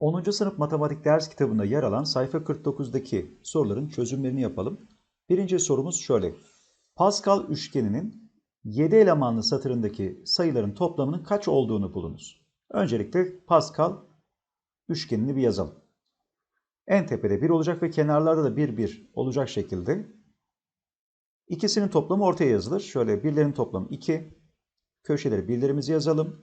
10. sınıf matematik ders kitabında yer alan sayfa 49'daki soruların çözümlerini yapalım. Birinci sorumuz şöyle. Pascal üçgeninin 7 elemanlı satırındaki sayıların toplamının kaç olduğunu bulunuz. Öncelikle Pascal üçgenini bir yazalım. En tepede 1 olacak ve kenarlarda da 1 1 olacak şekilde ikisinin toplamı ortaya yazılır. Şöyle birlerin toplamı 2, köşeleri birlerimizi yazalım.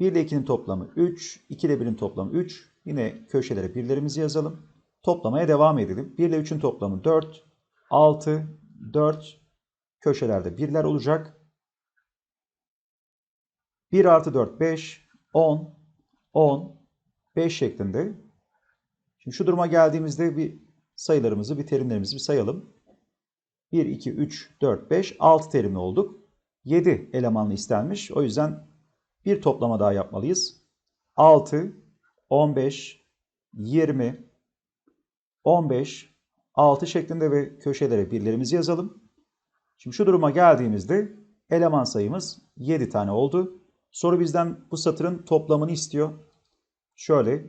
1 ile 2'nin toplamı 3, 2 ile 1'in toplamı 3. Yine köşelere birlerimizi yazalım. Toplamaya devam edelim. 1 ile 3'ün toplamı 4, 6, 4. Köşelerde birler olacak. 1 artı 4, 5, 10, 10, 5 şeklinde. Şimdi şu duruma geldiğimizde bir sayılarımızı, bir terimlerimizi bir sayalım. 1, 2, 3, 4, 5, 6 terimli olduk. 7 elemanlı istenmiş. O yüzden bir toplama daha yapmalıyız. 6, 15, 20, 15, 6 şeklinde ve köşelere birlerimizi yazalım. Şimdi şu duruma geldiğimizde eleman sayımız 7 tane oldu. Soru bizden bu satırın toplamını istiyor. Şöyle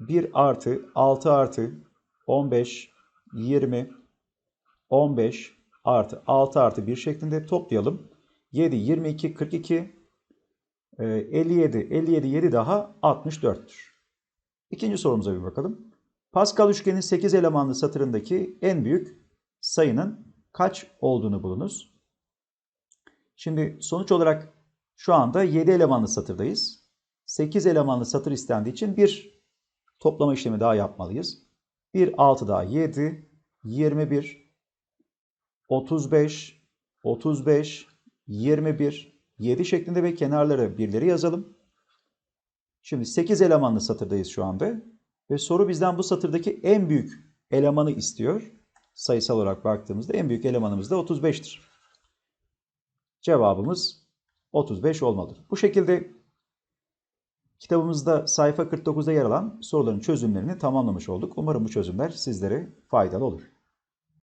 1 artı 6 artı 15, 20, 15 artı 6 artı 1 şeklinde toplayalım. 7, 22, 42, 57, 57, 7 daha 64'tür. İkinci sorumuza bir bakalım. Pascal üçgenin 8 elemanlı satırındaki en büyük sayının kaç olduğunu bulunuz. Şimdi sonuç olarak şu anda 7 elemanlı satırdayız. 8 elemanlı satır istendiği için bir toplama işlemi daha yapmalıyız. 1, 6 daha 7, 21, 35, 35, 21, 7 şeklinde ve kenarlara birleri yazalım. Şimdi 8 elemanlı satırdayız şu anda. Ve soru bizden bu satırdaki en büyük elemanı istiyor. Sayısal olarak baktığımızda en büyük elemanımız da 35'tir. Cevabımız 35 olmalıdır. Bu şekilde kitabımızda sayfa 49'da yer alan soruların çözümlerini tamamlamış olduk. Umarım bu çözümler sizlere faydalı olur.